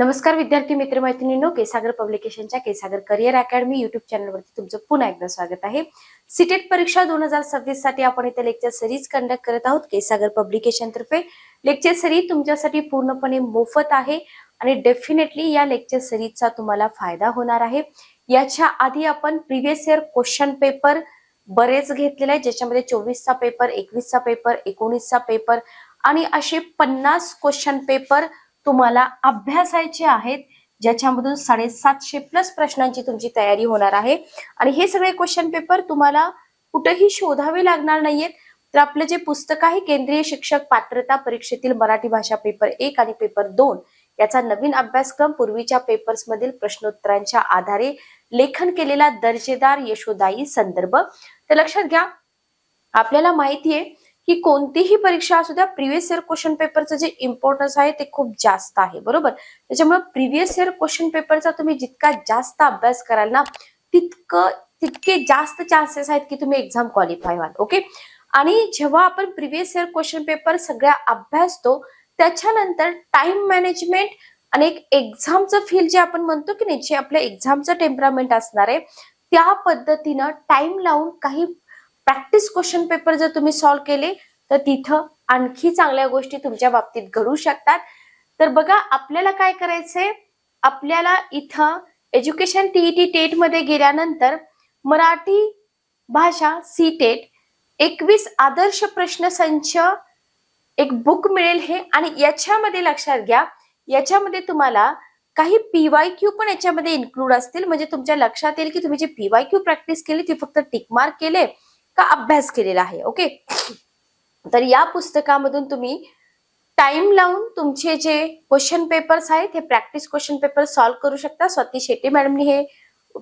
नमस्कार विद्यार्थी मित्र मैत्रिणींनो केसागर पब्लिकेशनच्या केसागर करिअर अकॅडमी युट्यूब चॅनलवरती तुमचं पुन्हा एकदा स्वागत आहे. सिटेट परीक्षा दोन हजार सव्वीससाठी आपण इथे लेक्चर सिरीज कंडक्ट करत आहोत. केसागर पब्लिकेशन तर्फे. लेक्चर सिरीज तुमच्यासाठी पूर्णपणे मोफत आहे आणि डेफिनेटली या लेक्चर सिरीजचा तुम्हाला फायदा होणार आहे. याच्या आधी आपण प्रिव्हियस इयर क्वेश्चन पेपर बरेच घेतलेले आहेत. ज्याच्यामध्ये चोवीसचा पेपर एकवीसचा पेपर एकोणीसचा पेपर आणि असे पन्नास क्वेश्चन पेपर तुम्हाला अभ्यासायचे आहेत ज्याच्यामधून साडेसातशे प्लस प्रश्नांची तुमची तयारी होणार आहे. आणि हे सगळे क्वेश्चन पेपर तुम्हाला कुठेही शोधावे लागणार नाहीयेत. तर आपलं जे पुस्तक आहे केंद्रीय शिक्षक पात्रता परीक्षेतील मराठी भाषा पेपर एक आणि पेपर दोन याचा नवीन अभ्यासक्रम पूर्वीच्या पेपर्स मधील प्रश्नोत्तरांच्या आधारे लेखन केलेला दर्जेदार यशोदायी संदर्भ. तर लक्षात घ्या आपल्याला माहिती आहे की कोणतीही परीक्षा असू द्या प्रिव्हियस इयर क्वेश्चन पेपरचं जे इम्पॉर्टन्स आहे ते खूप जास्त आहे बरोबर? त्याच्यामुळे प्रिव्हियस इयर क्वेश्चन पेपरचा तुम्ही जितका जास्त अभ्यास कराल ना तितकं तितके जास्त चान्सेस आहेत की तुम्ही एक्झाम क्वालिफाय व्हाल ओके आणि जेव्हा आपण प्रिव्हियस इयर क्वेश्चन पेपर सगळ्या अभ्यासतो त्याच्यानंतर टाइम मॅनेजमेंट आणि एक एक्झामचं फील जे आपण म्हणतो की नाही जे आपल्या एक्झामचं टेम्परामेंट असणार आहे त्या पद्धतीनं टाइम लावून काही प्रॅक्टिस क्वेश्चन पेपर जर तुम्ही सॉल्व्ह केले तर तिथं आणखी चांगल्या गोष्टी तुमच्या बाबतीत घडू शकतात. तर बघा आपल्याला काय करायचंय? आपल्याला इथं एज्युकेशन टीईटी टेटमध्ये गेल्यानंतर मराठी भाषा सी टेट एकवीस आदर्श प्रश्नसंच एक बुक मिळेल हे आणि याच्यामध्ये लक्षात घ्या. याच्यामध्ये तुम्हाला काही पीवाय क्यू पण याच्यामध्ये इन्क्लूड असतील. म्हणजे तुमच्या लक्षात येईल की तुम्ही जे पीवाय क्यू प्रॅक्टिस केली ती फक्त टिक मार्क केले. का अभ्यास केलेला आहे ओके तर या पुस्तकामधून तुम्ही टाइम लावून तुमचे जे क्वेश्चन पेपर्स आहेत हे प्रॅक्टिस क्वेश्चन पेपर सॉल्व्ह करू शकता. स्वाती शेट्टी मॅडमनी हे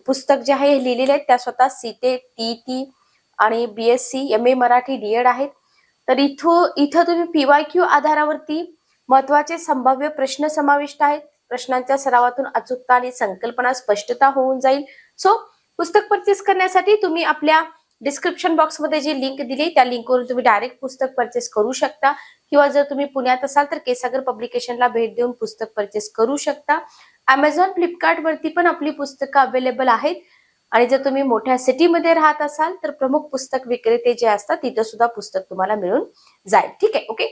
पुस्तक जे आहे हे लिहिलेले आहेत. त्या स्वतः सीटे टी टी आणि BSc M A Marathi DEd आहेत. तर इथं इथं तुम्ही पीवाय क्यू आधारावरती महत्त्वाचे संभाव्य प्रश्न समाविष्ट आहेत. प्रश्नांच्या सरावातून अचूकता आणि संकल्पना स्पष्टता होऊन जाईल. सो पुस्तक परचेस करण्यासाठी तुम्ही आपल्या डिस्क्रिप्शन बॉक्समध्ये जी लिंक दिली त्या लिंकवरून तुम्ही डायरेक्ट पुस्तक परचेस करू शकता. किंवा जर तुम्ही पुण्यात असाल तर केसागर पब्लिकेशनला भेट देऊन पुस्तक परचेस करू शकता. अमेझॉन फ्लिपकार्ट वरती पण आपली पुस्तकं अवेलेबल आहेत. आणि जर तुम्ही मोठ्या सिटीमध्ये राहत असाल तर प्रमुख पुस्तक विक्रेते जे असतात तिथं सुद्धा पुस्तक तुम्हाला मिळून जाईल. ठीक आहे ओके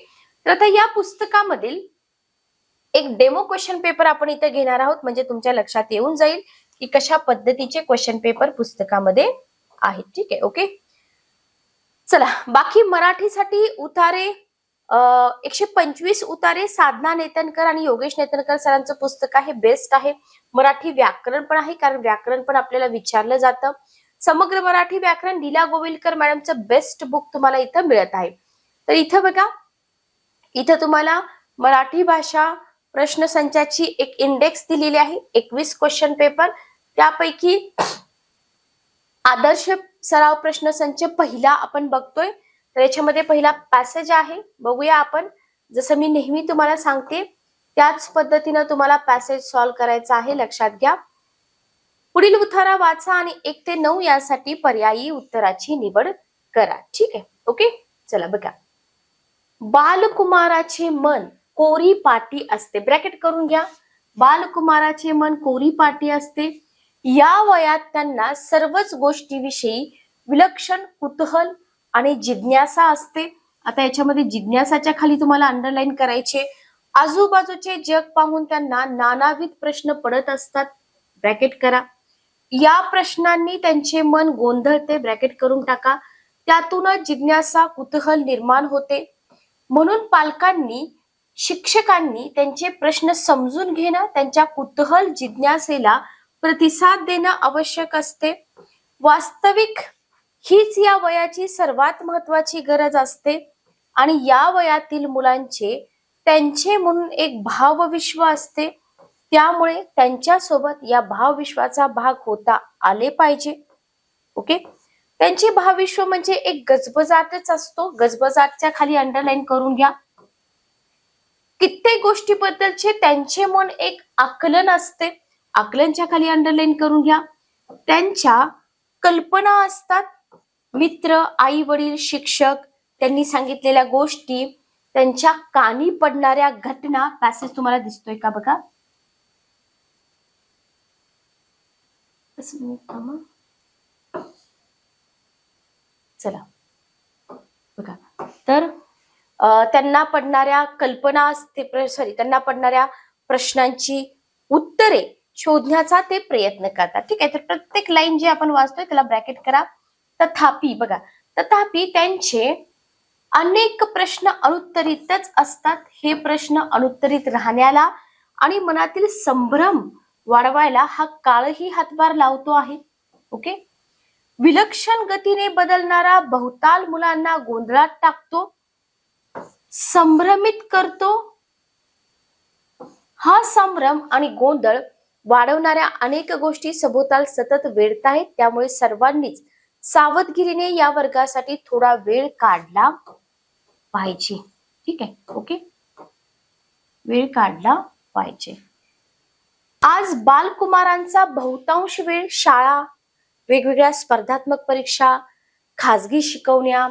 तर आता या पुस्तकामधील एक डेमो क्वेश्चन पेपर आपण इथं घेणार आहोत. म्हणजे तुमच्या लक्षात येऊन जाईल की कशा पद्धतीचे क्वेश्चन पेपर पुस्तकामध्ये आहेत ठीक आहे ओके चला बाकी मराठीसाठी उतारे एकशे पंचवीस उतारे साधना नेतनकर आणि योगेश नेतनकर सरांचं पुस्तक आहे बेस्ट आहे. मराठी व्याकरण पण आहे कारण व्याकरण पण आपल्याला विचारलं जातं. समग्र मराठी व्याकरण लीला गोविलकर मॅडमचं बेस्ट बुक तुम्हाला इथं मिळत आहे. तर इथं बघा इथं तुम्हाला मराठी भाषा प्रश्नसंचाची एक इंडेक्स दिलेली आहे एकवीस क्वेश्चन पेपर त्यापैकी आदर्श सराव प्रश्नसंच पहिला आपण बघतोय. तर याच्यामध्ये पहिला पॅसेज आहे. बघूया आपण. जसं मी नेहमी तुम्हाला सांगते त्याच पद्धतीनं तुम्हाला पॅसेज सॉल्व्ह करायचा आहे. लक्षात घ्या. पुढील उतारा वाचा आणि एक ते नऊ यासाठी पर्यायी उत्तराची निवड करा. ठीक आहे? ओके? चला बघा. बालकुमाराचे मन कोरी पाटी असते. ब्रॅकेट करून घ्या. बालकुमाराचे मन कोरी पाटी असते. या वयात त्यांना सर्वच गोष्टीविषयी विलक्षण कुतूहल आणि जिज्ञासा असते. आता याच्यामध्ये जिज्ञासाच्या खाली तुम्हाला अंडरलाईन करायचे. आजूबाजूचे जग पाहून त्यांना नानाविध प्रश्न पडत असतात. ब्रॅकेट करा. या प्रश्नांनी त्यांचे मन गोंधळते. ब्रॅकेट करून टाका. त्यातूनच जिज्ञासा कुतूहल निर्माण होते. म्हणून पालकांनी शिक्षकांनी त्यांचे प्रश्न समजून घेणं त्यांच्या कुतूहल जिज्ञासेला प्रतिसाद देणं आवश्यक असते. वास्तविक हीच या वयाची सर्वात महत्वाची गरज असते. आणि या वयातील मुलांचे त्यांचे म्हणून एक भावविश्व असते. त्यामुळे त्यांच्यासोबत या भावविश्वाचा भाग होता आले पाहिजे. ओके? त्यांचे भावविश्व म्हणजे एक गजबजाटच असतो. गजबजाटच्या खाली अंडरलाईन करून घ्या. कित्येक गोष्टीबद्दलचे त्यांचे मन एक आकलन असते. आकलनच्या खाली अंडरलाईन करून घ्या. त्यांच्या कल्पना असतात. मित्र आई वडील शिक्षक त्यांनी सांगितलेल्या गोष्टी त्यांच्या कानी पडणाऱ्या घटना पॅसेज तुम्हाला दिसतोय का बघा? चला. बघा. तर त्यांना पडणाऱ्या कल्पना सॉरी त्यांना पडणाऱ्या प्रश्नांची उत्तरे शोधण्याचा ते प्रयत्न करतात. ठीक आहे? तर प्रत्येक लाईन जी आपण वाचतोय त्याला ब्रॅकेट करा. तथापि बघा तथापि त्यांचे अनेक प्रश्न अनुत्तरितच असतात. हे प्रश्न अनुत्तरित राहण्याला आणि मनातील संभ्रम वाढवायला हा काळही हातभार लावतो आहे. ओके? विलक्षण गतीने बदलणारा बहुताल मुलांना गोंधळात टाकतो संभ्रमित करतो. हा संभ्रम आणि गोंधळ वाढवणाऱ्या अनेक गोष्टी सभोवताल सतत वेढताहेत त्यामुळे सर्वांनीच सावधगिरीने या वर्गासाठी थोडा वेळ काढला पाहिजे. ठीक आहे? ओके? वेळ काढला पाहिजे. आज बालकुमारांचा बहुतांश वेळ शाळा वेगवेगळ्या स्पर्धात्मक परीक्षा खाजगी शिकवण्या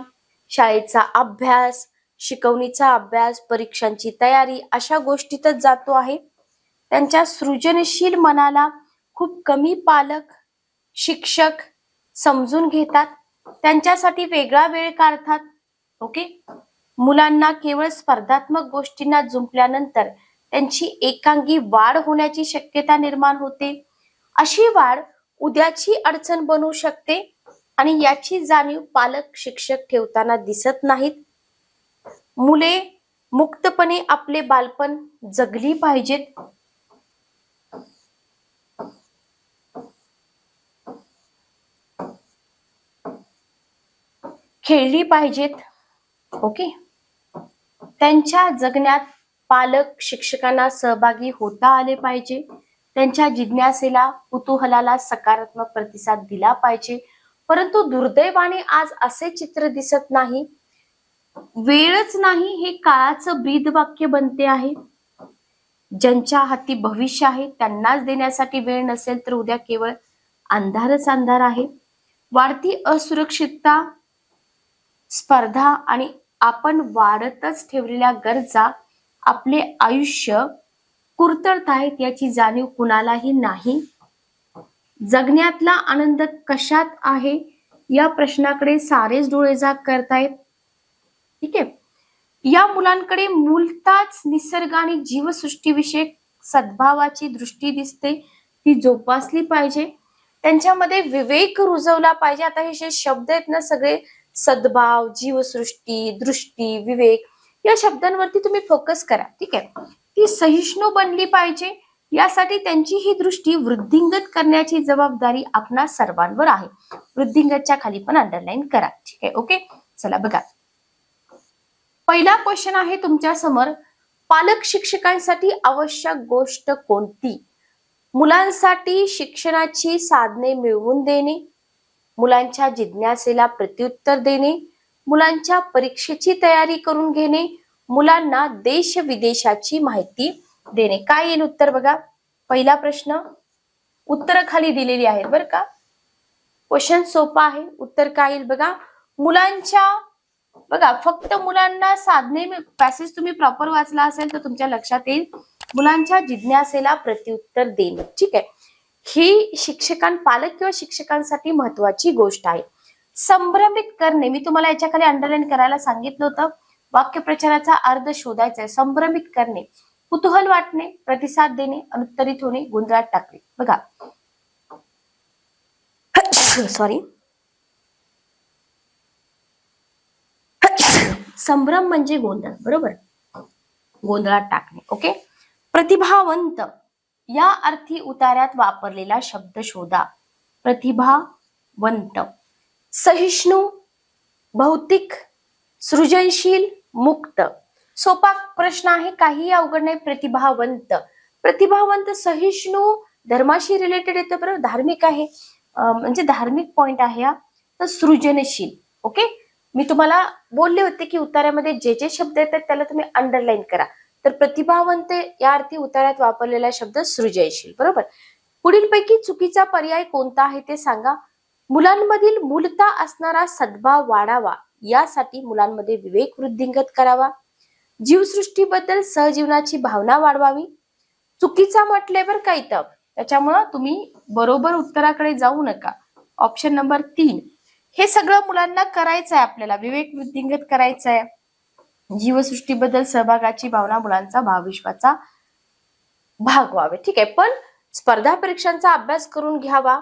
शाळेचा अभ्यास शिकवणीचा अभ्यास परीक्षांची तयारी अशा गोष्टीतच जातो आहे. त्यांच्या सृजनशील मनाला खूप कमी पालक शिक्षक समजून घेतात. त्यांच्यासाठी वेगळा वेळ काढतात. ओके? मुलांना केवळ स्पर्धात्मक गोष्टींना जुंपल्यानंतर त्यांची एकांगी वाढ होण्याची शक्यता निर्माण होते. अशी वाढ उद्याची अडचण बनू शकते आणि याची जाणीव पालक शिक्षक ठेवताना दिसत नाहीत. मुले मुक्तपणे आपले बालपण जगली पाहिजेत. खेळली पाहिजेत. ओके? त्यांच्या जगण्यात पालक शिक्षकांना सहभागी होता आले पाहिजे. त्यांच्या जिज्ञासेला कुतूहलाला सकारात्मक प्रतिसाद दिला पाहिजे. परंतु दुर्दैवाने आज असे चित्र दिसत नाही. वेळच नाही हे काळाचं ब्रीद वाक्य बनते आहे. ज्यांच्या हाती भविष्य आहे त्यांनाच देण्यासाठी वेळ नसेल तर उद्या केवळ अंधारच अंधार आहे. वाढती असुरक्षितता स्पर्धा आणि आपण वाढतच ठेवलेल्या गरजा आपले आयुष्य कुरतडत आहेत याची जाणीव कुणालाही नाही. जगण्यातला आनंद कशात आहे? या प्रश्नाकडे सारेच डोळेजाग करतायत. ठीक आहे. या मुलांकडे मूलताच निसर्ग आणि जीवसृष्टीविषयक सद्भावाची दृष्टी दिसते. ती जोपासली पाहिजे. त्यांच्यामध्ये विवेक रुजवला पाहिजे. आता हे जे शब्द आहेत ना सगळे सद्भाव जीवसृष्टी दृष्टी विवेक या शब्दांवरती तुम्ही फोकस करा ठीक आहे? ती सहिष्णू बनली पाहिजे यासाठी त्यांची ही दृष्टी वृद्धिंगत करण्याची जबाबदारी आपणा सर्वांवर आहे. वृद्धिंगतच्या खाली पण अंडरलाईन करा ठीक आहे? ओके चला बघा. पहिला क्वेश्चन आहे तुमच्यासमोर पालक शिक्षकांसाठी आवश्यक गोष्ट कोणती? मुलांसाठी शिक्षणाची साधने मिळवून देणे मुलांच्या जिज्ञासेला प्रत्युत्तर देणे मुलांच्या परीक्षेची तयारी करून घेणे मुलांना देश विदेशाची माहिती देणे. काय येईल उत्तर बघा? पहिला प्रश्न उत्तर खाली दिलेली आहेत बरं का? क्वेश्चन सोपा आहे. उत्तर काय येईल बघा? मुलांच्या बघा फक्त मुलांना साधने पॅसेज तुम्ही प्रॉपर वाचला असेल तर तुमच्या लक्षात येईल. मुलांच्या जिज्ञासेला प्रत्युत्तर देणे. ठीक आहे? ही शिक्षकां पालक किंवा शिक्षकांसाठी महत्वाची गोष्ट आहे. संभ्रमित करणे मी तुम्हाला याच्या खाली अंडरलाईन करायला सांगितलं होतं. वाक्यप्रचाराचा अर्थ शोधायचा आहे. संभ्रमित करणे कुतूहल वाटणे प्रतिसाद देणे अनुत्तरित होणे गोंधळात टाकणे. बघा. सॉरी संभ्रम म्हणजे गोंधळ बरोबर? गोंधळात टाकणे ओके प्रतिभावंत. या अर्थी उतार्यात वापरलेला शब्द शोधा. प्रतिभावंत सहिष्णू भौतिक सृजनशील मुक्त. सोपा प्रश्न आहे काही अवघड नाही. प्रतिभावंत प्रतिभावंत सहिष्णू धर्माशी रिलेटेड येतं बरोबर धार्मिक आहे. म्हणजे धार्मिक पॉइंट आहे हा. तर सृजनशील. ओके मी तुम्हाला बोलले होते की उतार्यामध्ये जे जे शब्द येतात त्याला तुम्ही अंडरलाईन करा. तर प्रतिभावंत या अर्थी उतार्यात वापरलेला शब्द सृजनशील बरोबर? पुढील पैकी चुकीचा पर्याय कोणता आहे ते सांगा. मुलांमधील मूलता असणारा सद्भाव वाढावा यासाठी मुलांमध्ये विवेक वृद्धिंगत करावा. जीवसृष्टीबद्दल सहजीवनाची भावना वाढवावी. चुकीचा म्हटले बरं का त्याच्यामुळं तुम्ही बरोबर उत्तराकडे जाऊ नका. ऑप्शन नंबर तीन हे सगळं मुलांना करायचं आहे आपल्याला विवेक वृद्धिंगत करायचं आहे जीवसृष्टीबद्दल सहभागाची भावना मुलांचा भावविश्वाचा भाग व्हावे. ठीक आहे पण स्पर्धा परीक्षांचा अभ्यास करून घ्यावा.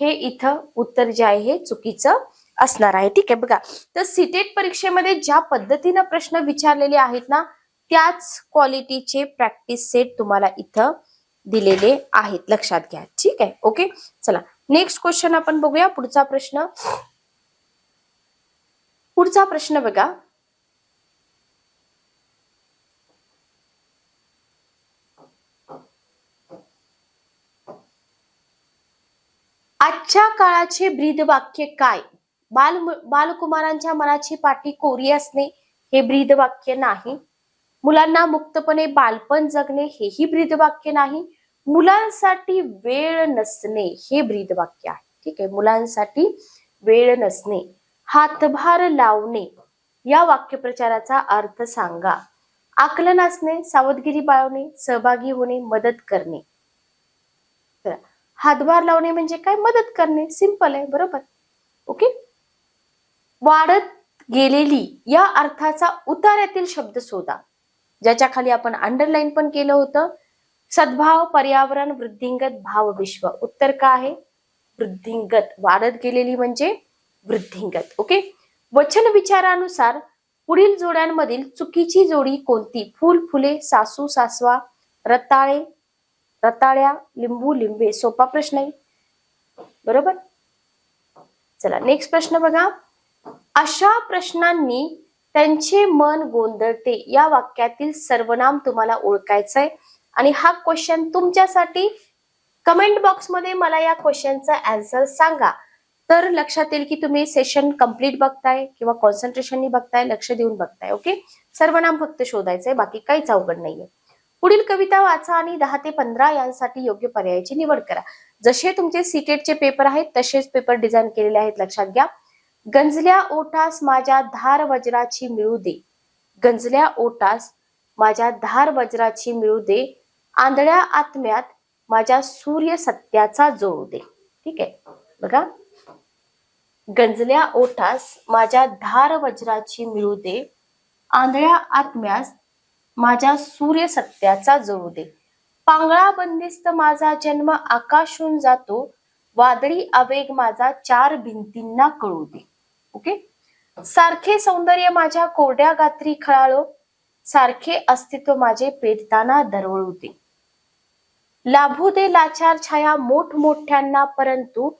हे इथं उत्तर जे आहे हे चुकीचं असणार आहे. ठीक आहे बघा. तर सीटेट परीक्षेमध्ये ज्या पद्धतीनं प्रश्न विचारलेले आहेत ना त्याच क्वालिटीचे प्रॅक्टिस सेट तुम्हाला इथं दिलेले आहेत. लक्षात घ्या. ठीक आहे ओके चला नेक्स्ट क्वेश्चन आपण बघूया. पुढचा प्रश्न. पुढचा प्रश्न बघा. आजच्या काळाचे ब्रीद वाक्य काय? बाल बालकुमारांच्या मनाची पाठी कोरी असणे हे ब्रीद वाक्य नाही. मुलांना मुक्तपणे बालपण जगणे हेही ब्रीद वाक्य नाही. मुलांसाठी वेळ नसणे हे ब्रीद वाक्य आहे. ठीक आहे? मुलांसाठी वेळ नसणे हातभार लावणे या वाक्यप्रचाराचा अर्थ सांगा. आकलन असणे सावधगिरी बाळवणे सहभागी होणे मदत करणे. हातभार लावणे म्हणजे काय? मदत करणे. सिंपल आहे. बरोबर? ओके वाढत गेलेली या अर्थाचा उतार्यातील शब्द शोधा. ज्याच्या खाली आपण अंडरलाईन पण केलं होतं. सद्भाव पर्यावरण वृद्धिंगत भाव विश्व. उत्तर का आहे? वृद्धिंगत. वाढत गेलेली म्हणजे वृद्धिंगत. ओके वचन विचारानुसार पुढील जोड्यांमधील चुकीची जोडी कोणती? फुल फुले सासू सासवा रताळे रताळ्या लिंबू लिंबे सोपा प्रश्न आहे. बरोबर? चला नेक्स्ट प्रश्न बघा. अशा प्रश्नांनी त्यांचे मन गोंधळते. या वाक्यातील सर्वनाम तुम्हाला ओळखायचंय. आणि हा क्वेश्चन तुमच्यासाठी कमेंट बॉक्समध्ये मला या क्वेश्चनचा आन्सर सांगा. तर लक्षात येईल की तुम्ही सेशन कंप्लीट बघताय किंवा कॉन्सन्ट्रेशननी बघताय लक्ष देऊन बघताय ओके सर्वनाम फक्त शोधायचंय बाकी काहीच अवघड नाहीये. पुढील कविता वाचा आणि दहा ते पंधरा यांसाठी योग्य पर्यायाची निवड करा. जसे तुमचे सीटेटचे पेपर आहेत तसेच पेपर डिझाईन केलेले आहेत लक्षात घ्या. गंजल्या ओठास माझ्या धार वज्राची मिळू दे. गंजल्या ओटास माझ्या धार वज्राची मिळू दे. आंधळ्या आत्म्यात माझ्या सूर्य सत्याचा जोडू दे. ठीक आहे? बघा. गंजल्या ओठास माझ्या धार वज्राची मिळू दे. आंधळ्या आत्म्यास माझ्या सूर्य सत्याचा जळू दे. पांगळा बंदिस्त माझा जन्म आकाशून जातो. वादळी आवेग माझा चार भिंतींना कळू दे. ओके? सारखे सौंदर्य माझ्या कोरड्या गात्री खळाळो. सारखे अस्तित्व माझे पेटताना दरवळू दे. लाभू दे लाचार छाया मोठमोठ्यांना परंतु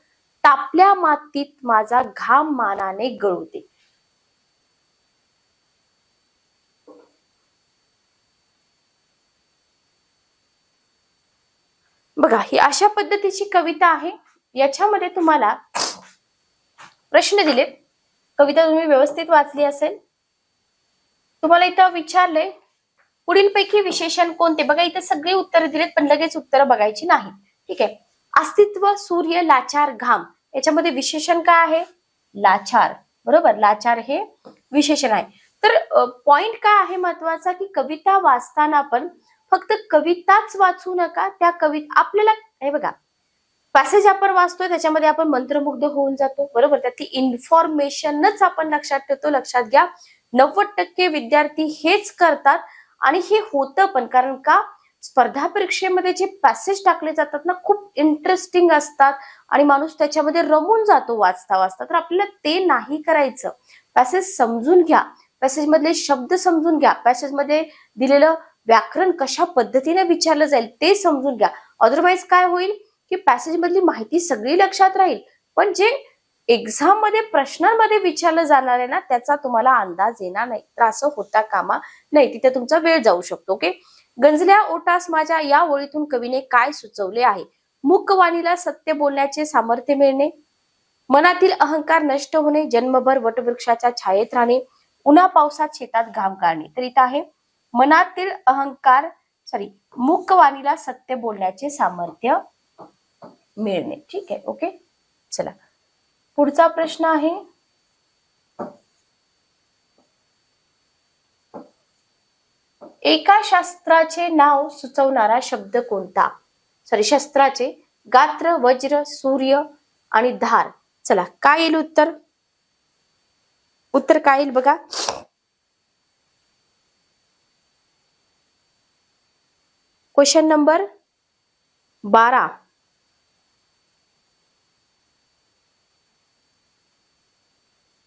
तापल्या मातीत माझा घाम मानाने गळू दे. बघा ही अशा पद्धतीची कविता आहे. याच्यामध्ये तुम्हाला प्रश्न दिलेत कविता तुम्ही व्यवस्थित वाचली असेल. तुम्हाला इथं विचारले पुढील पैकी विशेषण कोणते? बघा इथं सगळी उत्तरं दिलेत पण लगेच उत्तरं बघायची नाही ठीक आहे? अस्तित्व सूर्य लाचार घाम. याच्यामध्ये विशेषण काय आहे? लाचार. बरोबर? लाचार हे विशेषण आहे. तर पॉइंट काय आहे महत्त्वाचा? की कविता वाचताना पण फक्त कविताच वाचू नका त्या कवित आपल्याला हे बघा पॅसेज आपण वाचतोय त्याच्यामध्ये आपण मंत्रमुग्ध होऊन जातो बरोबर? त्याची इन्फॉर्मेशनच आपण लक्षात ठेवतो लक्षात घ्या. नव्वद टक्के विद्यार्थी हेच करतात आणि हे होतं पण कारण का? स्पर्धा परीक्षेमध्ये जे पॅसेज टाकले जातात ना खूप इंटरेस्टिंग असतात आणि माणूस त्याच्यामध्ये रमून जातो वाचता वाचता तर आपल्याला ते नाही करायचं. पॅसेज समजून घ्या. पॅसेज मधले शब्द समजून घ्या. पॅसेजमध्ये दिलेलं व्याकरण कशा पद्धतीने विचारलं जाईल ते समजून घ्या. अदरवाईज काय होईल? की पॅसेज मधली माहिती सगळी लक्षात राहील. पण जे एक्झाममध्ये प्रश्नांमध्ये विचारलं जाणार आहे ना त्याचा तुम्हाला अंदाज येणार नाही. तर असं होता कामा नाही. तिथे तुमचा वेळ जाऊ शकतो ओके गंजल्या ओटास माझ्या या ओळीतून कवीने काय सुचवले आहे? मुकवाणीला सत्य बोलण्याचे सामर्थ्य मिळणे मनातील अहंकार नष्ट होणे जन्मभर वटवृक्षाच्या छायेत राहणे उन्हा पावसात शेतात घाम काढणे तर इथं आहे. मनातील अहंकार सॉरी मुकवाणीला सत्य बोलण्याचे सामर्थ्य मिळणे. ठीक आहे ओके चला. पुढचा प्रश्न आहे. एका शास्त्राचे नाव सुचवणारा शब्द कोणता? सॉरी शस्त्राचे गात्र वज्र सूर्य आणि धार. चला काय येईल उत्तर? उत्तर काय येईल बघा? क्वेश्चन नंबर बारा.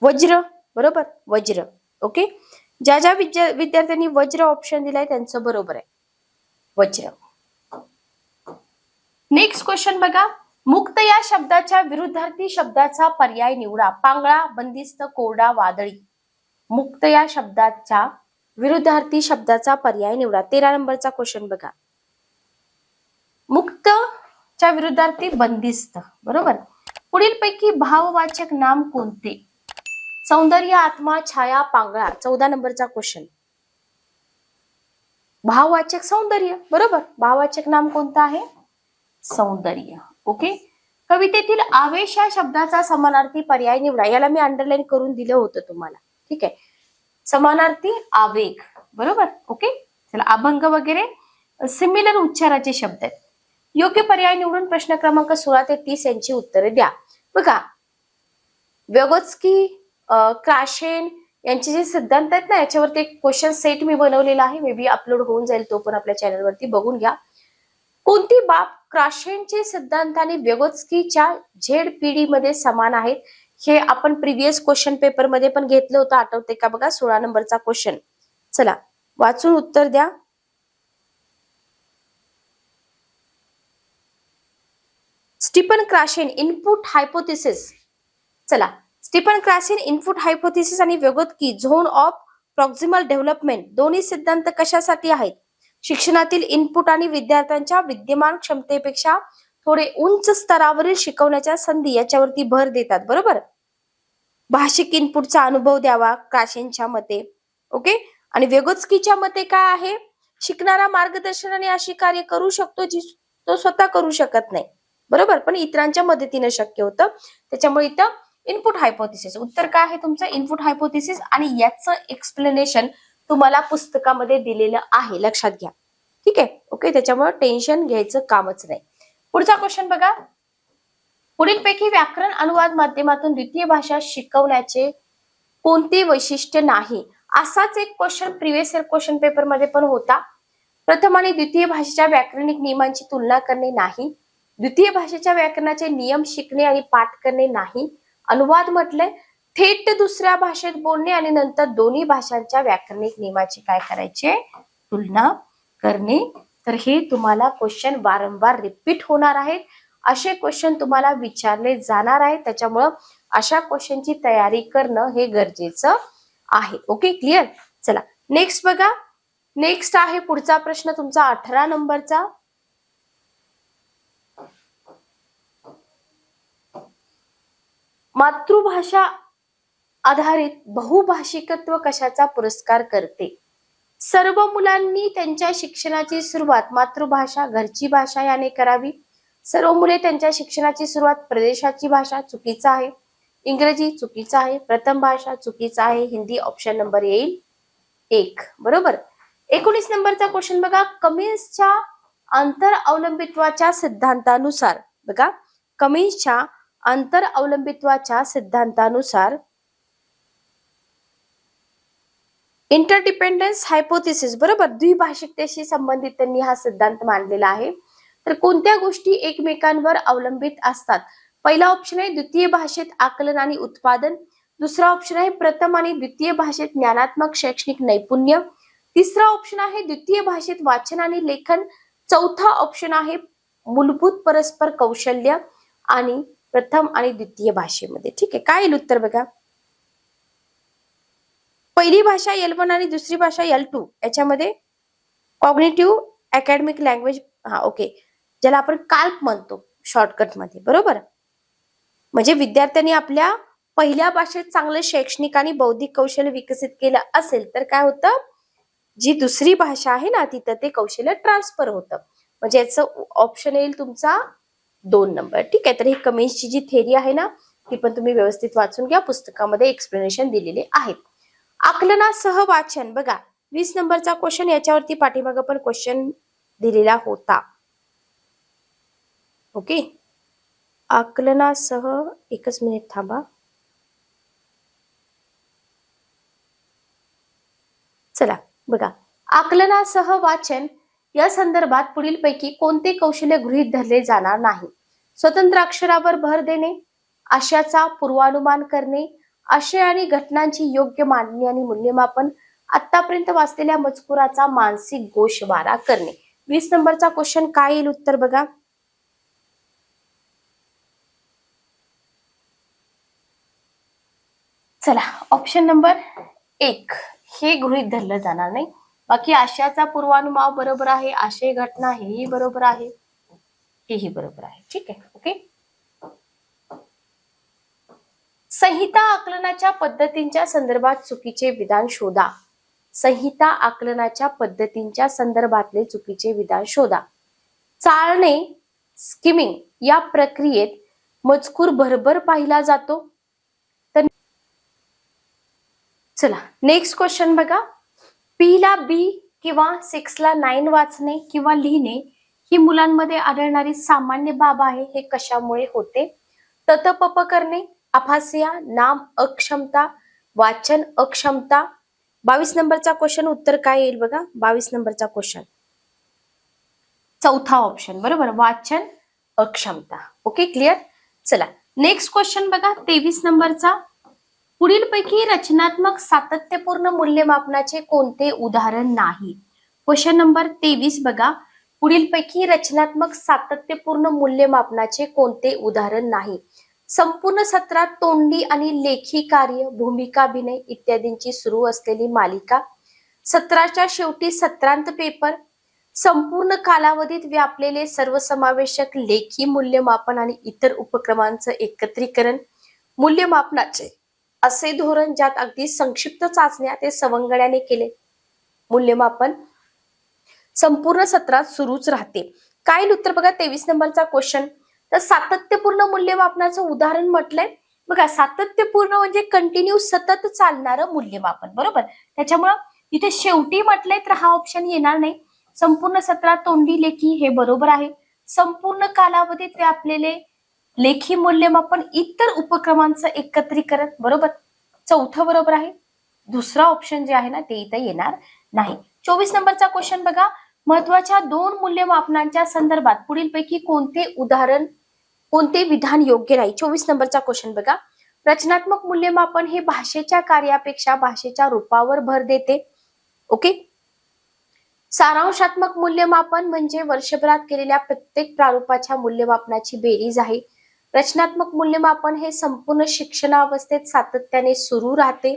वज्र बरोबर? वज्र. ओके ज्या ज्या विद्या विद्यार्थ्यांनी वज्र ऑप्शन दिलाय त्यांचं बरोबर आहे. वज्र. नेक्स्ट क्वेश्चन बघा. मुक्त या शब्दाच्या विरुद्धार्थी शब्दाचा पर्याय निवडा. पांगळा बंदिस्त कोरडा वादळी. मुक्त या शब्दाच्या विरुद्धार्थी शब्दाचा पर्याय निवडा. तेरा नंबरचा क्वेश्चन बघा. मुक्त च्या विरुद्धार्थी बंदिस्त बरोबर? पुढीलपैकी भाववाचक नाम कोणते? सौंदर्य आत्मा छाया पांगळा चौदा नंबरचा क्वेश्चन भाववाचक सौंदर्य बरोबर? भाववाचक नाम कोणतं आहे? सौंदर्य. ओके? कवितेतील आवेश या शब्दाचा समानार्थी पर्याय निवडा. याला मी अंडरलाईन करून दिलं होतं तुम्हाला. ठीक आहे? समानार्थी आवेग बरोबर? ओके? चला अभंग वगैरे सिमिलर उच्चाराचे शब्द आहेत. योग्य पर्याय निवडून प्रश्न क्रमांक सोळा ते तीस यांची उत्तरे द्या. बघा व्यगोत्स्की क्राशेन यांचे जे सिद्धांत आहेत ना याच्यावरती एक क्वेश्चन सेट मी बनवलेला आहे. मे बी अपलोड होऊन जाईल तो पण आपल्या चॅनलवरती बघून घ्या. कोणती बाब क्राशेनचे सिद्धांत आणि व्यगोत्स्कीच्या झेड पिढी मध्ये समान आहेत? हे आपण प्रिव्हियस क्वेश्चन पेपरमध्ये पण घेतलं होतं. आठवते का बघा? सोळा नंबरचा क्वेश्चन चला वाचून उत्तर द्या. Stephen Krashen input hypothesis. चला स्टीफन क्राशेन इनपुट हायपोथिसिस आणि Vygotsky zone of proximal development दोन्ही सिद्धांत कशासाठी आहेत? शिक्षणातील इनपुट आणि विद्यार्थ्यांच्या विद्यमान क्षमतेपेक्षा थोडे उंच स्तरावरील शिकवण्याच्या संधी याच्यावरती भर देतात बरोबर? भाषिक इनपुटचा अनुभव द्यावा क्राशेनच्या मते ओके? आणि वेगोत्स्कीच्या मते काय आहे? शिकणारा मार्गदर्शनाने अशी कार्य करू शकतो जी तो स्वतः करू शकत नाही. बरोबर? पण इतरांच्या मदतीने शक्य होतं. त्याच्यामुळे इथं इनपुट हायपोथिसिस उत्तर काय आहे तुमचं? इनपुट हायपोथिसिस आणि याचं एक्सप्लेनेशन तुम्हाला पुस्तकामध्ये दिलेलं आहे. लक्षात घ्या. ठीक आहे? ओके त्याच्यामुळे टेन्शन घ्यायचं कामच नाही. पुढचा क्वेश्चन बघा. पुढीलपैकी व्याकरण अनुवाद माध्यमातून द्वितीय भाषा शिकवण्याचे कोणते वैशिष्ट्य नाही? असाच एक क्वेश्चन प्रिव्हियस इयर क्वेश्चन पेपरमध्ये पण होता. प्रथम आणि द्वितीय भाषेच्या व्याकरणिक नियमांची तुलना करणे नाही. द्वितीय भाषेच्या व्याकरणाचे नियम शिकणे आणि पाठ करणे नाही. अनुवाद म्हटलंय थेट दुसऱ्या भाषेत बोलणे आणि नंतर दोन्ही भाषांच्या व्याकरणिक नियमाची काय करायचे? तुलना करणे. तर हे तुम्हाला क्वेश्चन वारंवार रिपीट होणार आहेत. असे क्वेश्चन तुम्हाला विचारले जाणार आहेत. त्याच्यामुळं अशा क्वेश्चनची तयारी करणं हे गरजेचं आहे. ओके क्लिअर चला नेक्स्ट बघा. नेक्स्ट आहे पुढचा प्रश्न तुमचा अठरा नंबरचा. मातृभाषा आधारित बहुभाषिकत्व कशाचा पुरस्कार करते? सर्व मुलांनी त्यांच्या शिक्षणाची सुरुवात मातृभाषा घरची भाषा याने करावी. सर्व मुले त्यांच्या शिक्षणाची सुरुवात प्रदेशाची भाषा चुकीचा आहे. इंग्रजी चुकीचा आहे. प्रथम भाषा चुकीचा आहे. हिंदी ऑप्शन नंबर येईल एक. बरोबर? एकोणीस नंबरचा क्वेश्चन बघा. कमिन्सच्या आंतर अवलंबित्वाच्या सिद्धांतानुसार बघा. कमिन्सच्या आंतर अवलंबित्वाच्या सिद्धांतानुसार इंटरडिपेंडन्स हायपोथिसिस बरोबर? द्विभाषिकतेशी संबंधित त्यांनी हा सिद्धांत मांडलेला आहे. तर कोणत्या गोष्टी एकमेकांवर अवलंबित असतात? पहिला ऑप्शन आहे द्वितीय भाषेत आकलन आणि उत्पादन. दुसरा ऑप्शन आहे प्रथम आणि द्वितीय भाषेत ज्ञानात्मक शैक्षणिक नैपुण्य. तिसरा ऑप्शन आहे द्वितीय भाषेत वाचन आणि लेखन. चौथा ऑप्शन आहे मूलभूत परस्पर कौशल्य आणि प्रथम आणि द्वितीय भाषेमध्ये. ठीक आहे काय येईल उत्तर बघा? पहिली भाषा एल वन आणि दुसरी भाषा एल टू याच्यामध्ये कॉग्नेटिव्ह अकॅडमिक लँग्वेज हा ओके ज्याला आपण काल्प म्हणतो शॉर्टकटमध्ये. बरोबर? म्हणजे विद्यार्थ्यांनी आपल्या पहिल्या भाषेत चांगलं शैक्षणिक आणि बौद्धिक कौशल्य विकसित केलं असेल तर काय होतं? जी दुसरी भाषा आहे ना तिथं ते कौशल्य ट्रान्सफर होतं. म्हणजे याचं ऑप्शन येईल तुमचा दोन नंबर. ठीक आहे तर ही कमेंट्सची जी थेरी आहे ना ती पण तुम्ही व्यवस्थित वाचून घ्या पुस्तकामध्ये एक्सप्लेनेशन दिलेले आहेत. आकलनासह वाचन. बघा वीस नंबरचा क्वेश्चन याच्यावरती पाठीमाग पण क्वेश्चन दिलेला होता. ओके आकलनासह एकच मिनिट थांबा. चला बघा. आकलनासह वाचन या संदर्भात पुढीलपैकी कोणते कौशल्य गृहीत धरले जाणार नाही. स्वतंत्र अक्षरावर भर देणे आशयाचा पूर्वानुमान करणे आशय आणि घटनांची योग्य मांडणी आणि मूल्यमापन आतापर्यंत वाचलेल्या मजकुराचा मानसिक गोषवारा करणे. वीस नंबरचा क्वेश्चन काय येईल उत्तर बघा. चला ऑप्शन नंबर एक. हे गृहीत धरलं जाणार नाही. बाकी आशयाचा पूर्वानुमान बरोबर आहे आशय घटना हेही बरोबर आहे. हेही बरोबर आहे. ठीक आहे ओके संहिता आकलनाच्या पद्धतींच्या संदर्भात चुकीचे विधान शोधा. संहिता आकलनाच्या पद्धतींच्या संदर्भातले चुकीचे विधान शोधा. चाळणे स्किमिंग या प्रक्रियेत मजकूर भरभर पाहिला जातो. तर चला नेक्स्ट क्वेश्चन बघा. पी ला बी किंवा सिक्स ला नाईन वाचणे किंवा लिहिणे ही मुलांमध्ये आढळणारी सामान्य बाब आहे हे कशामुळे होते? ततपप करणे अफासिया नाम अक्षमता वाचन अक्षमता. बावीस नंबरचा क्वेश्चन उत्तर काय येईल बघा? बावीस नंबरचा क्वेश्चन चौथा ऑप्शन बरोबर? वाचन अक्षमता. ओके क्लिअर चला. नेक्स्ट क्वेश्चन बघा तेवीस नंबरचा. पुढीलपैकी रचनात्मक सातत्यपूर्ण मूल्यमापनाचे कोणते उदाहरण नाही? क्वेश्चन नंबर तेवीस बघा. पुढीलपैकी रचनात्मक सातत्यपूर्ण मूल्यमापनाचे कोणते उदाहरण नाही? संपूर्ण सत्रात तोंडी आणि लेखी कार्य भूमिकाभिनय इत्यादींची सुरू असलेली मालिका. सत्राच्या शेवटी सत्रांत पेपर संपूर्ण कालावधीत व्यापलेले सर्वसमावेशक लेखी मूल्यमापन आणि इतर उपक्रमांचं एकत्रीकरण. मूल्यमापनाचे. असे धोरण ज्यात अगदी संक्षिप्त चाचण्या ते सवंगड्याने केले. मूल्यमापन संपूर्ण सत्रात सुरूच राहते. काय उत्तर बघा तेवीस नंबरचा क्वेश्चन तर सातत्यपूर्ण मूल्यमापनाचं उदाहरण म्हटलंय. बघा सातत्यपूर्ण म्हणजे कंटिन्यू सतत चालणारं मूल्यमापन बरोबर? त्याच्यामुळं इथे शेवटी म्हटलंय तर हा ऑप्शन येणार नाही. संपूर्ण सत्रात तोंडी लेखी हे बरोबर आहे. संपूर्ण कालावधीत व्यापलेले लेखी मूल्यमापन इतर उपक्रमांचं एकत्रीकरण बरोबर? चौथं बरोबर आहे. दुसरा ऑप्शन जे आहे ना ते इथं येणार नाही. चोवीस नंबरचा क्वेश्चन बघा. महत्त्वाच्या दोन मूल्यमापनांच्या संदर्भात पुढीलपैकी कोणते उदाहरण कोणते विधान योग्य नाही? चोवीस नंबरचा क्वेश्चन बघा. रचनात्मक मूल्यमापन हे भाषेच्या कार्यापेक्षा भाषेच्या रूपावर भर देते. ओके? सारांशात्मक मूल्यमापन म्हणजे वर्षभरात केलेल्या प्रत्येक प्रारूपाच्या मूल्यमापनाची बेरीज आहे. रचनात्मक मूल्यमापन हे संपूर्ण शिक्षणावस्थेत सातत्याने सुरू राहते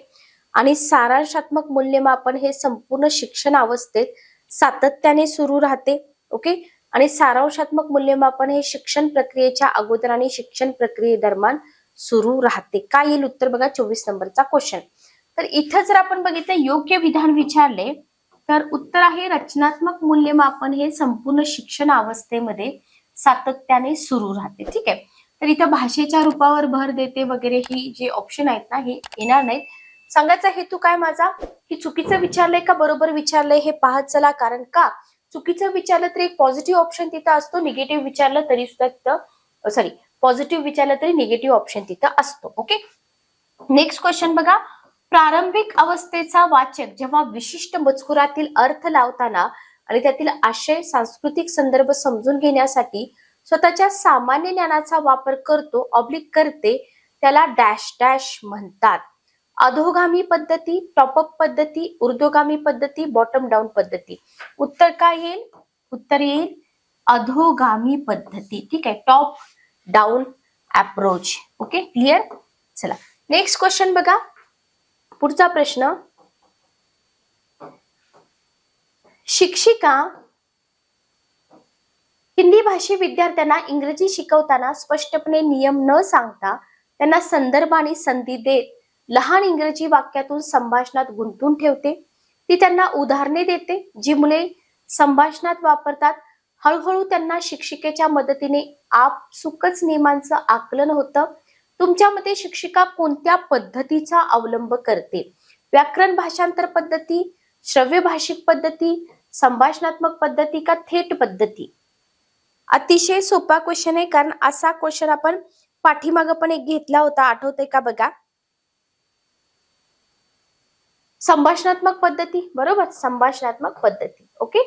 आणि सारांशात्मक मूल्यमापन हे संपूर्ण शिक्षण अवस्थेत सातत्याने सुरू राहते ओके? आणि सारांशात्मक मूल्यमापन हे शिक्षण प्रक्रियेच्या अगोदर आणि शिक्षण प्रक्रियेदरम्यान सुरू राहते. काय येईल उत्तर बघा चोवीस नंबरचा क्वेश्चन तर इथं जर आपण बघितलं योग्य विधान विचारले तर उत्तर आहे रचनात्मक मूल्यमापन हे संपूर्ण शिक्षण अवस्थेमध्ये सातत्याने सुरू राहते ठीक आहे? तर इथं भाषेच्या रूपावर भर देते वगैरे ही जे ऑप्शन आहेत ना हे येणार नाहीत. सांगायचा हेतू काय माझा? की चुकीचं विचारलंय का बरोबर विचारलंय हे पाहत चला. कारण का? चुकीचं विचारलं तरी एक पॉझिटिव्ह ऑप्शन तिथं असतो निगेटिव्ह विचारलं तरी सुद्धा तिथं सॉरी पॉझिटिव्ह विचारलं तरी निगेटिव्ह ऑप्शन तिथं असतो. ओके नेक्स्ट क्वेश्चन बघा. प्रारंभिक अवस्थेचा वाचक जेव्हा विशिष्ट मजकुरातील अर्थ लावताना आणि त्यातील आशय सांस्कृतिक संदर्भ समजून घेण्यासाठी स्वतःच्या सामान्य ज्ञानाचा वापर करतो ऑब्लिक करते त्याला डॅश डॅश म्हणतात. अधोगामी पद्धती टॉपअप पद्धती ऊर्ध्वगामी पद्धती बॉटम डाऊन पद्धती. उत्तर काय येईल? उत्तर येईल अधोगामी पद्धती. ठीक आहे top down approach okay clear चला नेक्स्ट क्वेश्चन बघा. पुढचा प्रश्न. शिक्षिका हिंदी भाषी विद्यार्थ्यांना इंग्रजी शिकवताना स्पष्टपणे नियम न सांगता त्यांना संदर्भ आणि संधी देत लहान इंग्रजी वाक्यातून संभाषणात गुंतून ठेवते. ती त्यांना उदाहरणे देते जी मुले संभाषणात वापरतात. हळूहळू त्यांना शिक्षिकेच्या मदतीने आपसुकच नियमांचं आकलन होतं. तुमच्या मते शिक्षिका कोणत्या पद्धतीचा अवलंब करते? व्याकरण भाषांतर पद्धती श्रव्य भाषिक पद्धती संभाषणात्मक पद्धती का थेट पद्धती? अतिशय सोपा क्वेश्चन आहे कारण असा क्वेश्चन आपण पाठीमाग पण एक घेतला होता. आठवतंय का बघा? संभाषणात्मक पद्धती. बरोबर? संभाषणात्मक पद्धती. ओके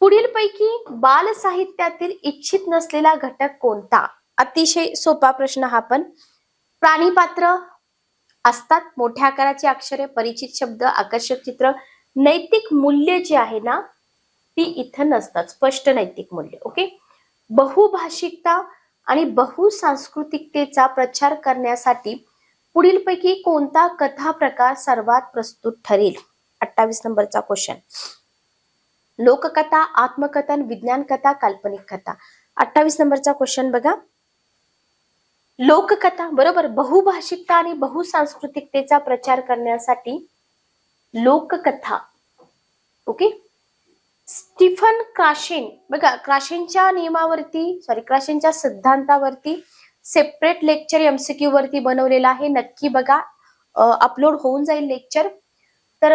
पुढील पैकी बाल साहित्यातील इच्छित नसलेला घटक कोणता? अतिशय सोपा प्रश्न हा पण. प्राणीपात्र असतात. मोठ्या आकाराची अक्षरे परिचित शब्द आकर्षक चित्र नैतिक मूल्य जे आहे ना ती इथं नसतात. स्पष्ट नैतिक मूल्य. ओके बहुभाषिकता आणि बहुसांस्कृतिकतेचा प्रचार करण्यासाठी पुढीलपैकी कोणता कथा प्रकार सर्वात प्रस्तुत ठरेल? अठ्ठावीस नंबरचा क्वेश्चन लोककथा आत्मकथन विज्ञान कथा काल्पनिक कथा. अठ्ठावीस नंबरचा क्वेश्चन बघा. लोककथा बरोबर? बहुभाषिकता आणि बहुसांस्कृतिकतेचा प्रचार करण्यासाठी लोककथा. Okay Stephen Krashen. बघा क्राशेनच्या नियमावरती सॉरी क्राशेनच्या सिद्धांतावरती सेपरेट लेक्चर एमसीक्यू वरती बनवलेलं आहे. नक्की बघा अपलोड होऊन जाईल लेक्चर तर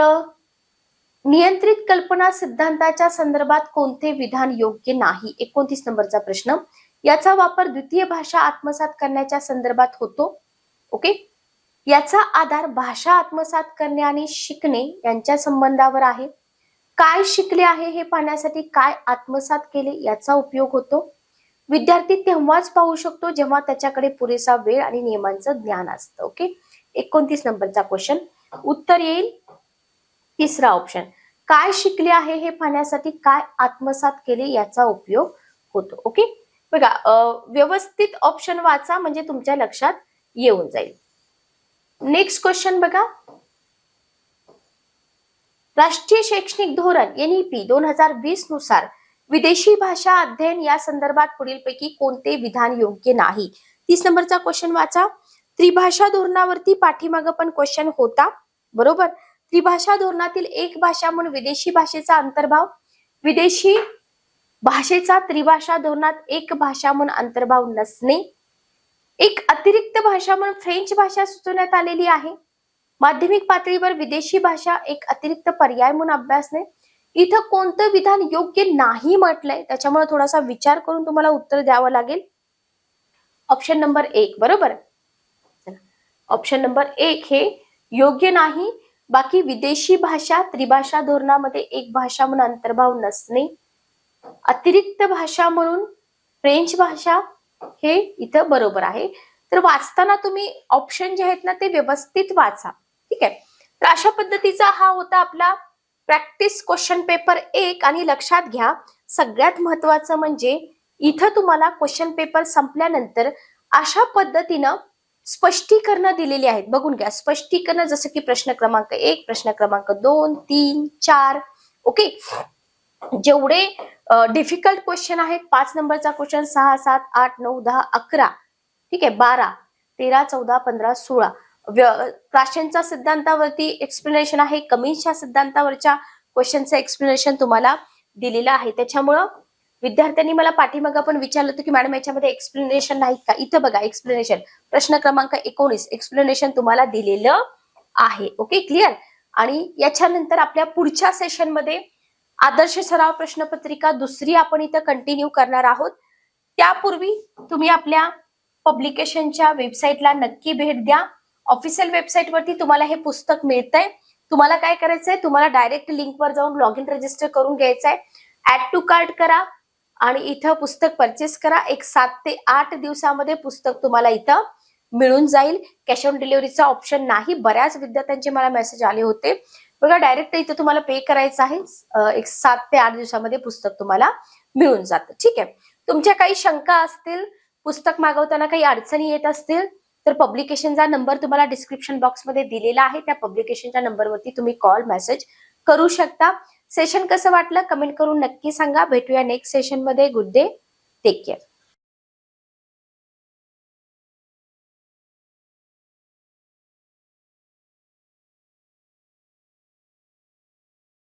नियंत्रित कल्पना सिद्धांताच्या संदर्भात कोणते विधान योग्य नाही? एकोणतीस नंबरचा प्रश्न. याचा वापर द्वितीय भाषा आत्मसात करण्याच्या संदर्भात होतो. ओके याचा आधार भाषा आत्मसात करणे आणि शिकणे यांच्या संबंधावर आहे. काय शिकले आहे हे पाहण्यासाठी काय आत्मसात केले याचा उपयोग होतो? विद्यार्थी तेव्हाच पाहू शकतो जेव्हा त्याच्याकडे पुरेसा वेळ आणि नियमांचं ज्ञान असतं. ओके? एकोणतीस नंबरचा क्वेश्चन उत्तर येईल. तिसरा ऑप्शन काय शिकले आहे हे पाहण्यासाठी काय आत्मसात केले याचा उपयोग होतो. ओके? बघा व्यवस्थित ऑप्शन वाचा म्हणजे तुमच्या लक्षात येऊन जाईल. नेक्स्ट क्वेश्चन बघा. राष्ट्रीय शैक्षणिक धोरण एन ई पी दोन हजार वीसनुसार विदेशी भाषा अध्ययन या संदर्भात पुढीलपैकी कोणते विधान योग्य नाही? तीस नंबरचा क्वेश्चन वाचा. त्रिभाषा धोरणावरती पाठीमागं पण क्वेश्चन होता. बरोबर? त्रिभाषा धोरणातील एक भाषा म्हणून विदेशी भाषेचा अंतर्भाव विदेशी भाषेचा त्रिभाषा धोरणात एक भाषा म्हणून अंतर्भाव नसणे. एक अतिरिक्त भाषा म्हणून फ्रेंच भाषा सुचवण्यात आलेली आहे. माध्यमिक पातळीवर विदेशी भाषा एक अतिरिक्त पर्याय म्हणून अभ्यासणे. इथं कोणतं विधान योग्य नाही म्हटलंय त्याच्यामुळे थोडासा विचार करून तुम्हाला उत्तर द्यावं लागेल. ऑप्शन नंबर एक बरोबर? ऑप्शन नंबर एक हे योग्य नाही बाकी विदेशी भाषा त्रिभाषा धोरणामध्ये एक भाषा म्हणून अंतर्भाव नसणे. अतिरिक्त भाषा म्हणून फ्रेंच भाषा हे इथं बरोबर आहे. तर वाचताना तुम्ही ऑप्शन जे आहेत ना ते व्यवस्थित वाचा. ठीक आहे? तर अशा पद्धतीचा हा होता आपला प्रॅक्टिस क्वेश्चन पेपर एक. आणि लक्षात घ्या सगळ्यात महत्वाचं म्हणजे इथं तुम्हाला क्वेश्चन पेपर संपल्यानंतर अशा पद्धतीनं स्पष्टीकरण दिलेली आहेत. बघून घ्या स्पष्टीकरण जसं की प्रश्न क्रमांक एक प्रश्न क्रमांक दोन तीन चार ओके? जेवढे डिफिकल्ट क्वेश्चन आहेत पाच नंबरचा क्वेश्चन सहा सात आठ नऊ दहा अकरा ठीक आहे? बारा तेरा चौदा पंधरा सोळा. व्य- सिद्धांतावरती एक्सप्लेनेशन आहे. कमीच्या सिद्धांतावरच्या क्वेश्चनचं एक्सप्लेनेशन तुम्हाला दिलेलं आहे. त्याच्यामुळं विद्यार्थ्यांनी मला पाठीमागं पण विचारलं होतं की मॅडम याच्यामध्ये एक्सप्लेनेशन नाहीत का? इथं बघा एक्सप्लेनेशन प्रश्न क्रमांक एकोणीस. एक्सप्लेनेशन तुम्हाला दिलेलं आहे. ओके क्लिअर आणि याच्यानंतर आपल्या पुढच्या सेशनमध्ये आदर्श सराव प्रश्नपत्रिका दुसरी आपण इथं कंटिन्यू करणार आहोत. त्यापूर्वी तुम्ही आपल्या पब्लिकेशनच्या वेबसाईटला नक्की भेट द्या. ऑफिशियल वेबसाईटवरती तुम्हाला हे पुस्तक मिळतंय. तुम्हाला काय करायचंय? तुम्हाला डायरेक्ट लिंकवर जाऊन लॉग इन रजिस्टर करून घ्यायचंय. ऍड टू कार्ट करा आणि इथं पुस्तक परचेस करा. एक सात ते आठ दिवसामध्ये पुस्तक तुम्हाला इथं मिळून जाईल. कॅश ऑन डिलिव्हरीचा ऑप्शन नाही. बऱ्याच विद्यार्थ्यांचे मला मेसेज आले होते. बघा डायरेक्ट इथं तुम्हाला पे करायचं आहे. एक सात ते आठ दिवसामध्ये पुस्तक तुम्हाला मिळून जातं. ठीक आहे? तुमच्या काही शंका असतील पुस्तक मागवताना काही अडचणी येत असतील तर पब्लिकेशनचा नंबर तुम्हाला डिस्क्रिप्शन बॉक्समध्ये दिलेला आहे. त्या पब्लिकेशनच्या नंबरवरती तुम्ही कॉल मेसेज करू शकता. सेशन कसं वाटलं? कमेंट करून नक्की सांगा. भेटूया नेक्स्ट सेशनमध्ये गुड डे टेक केअर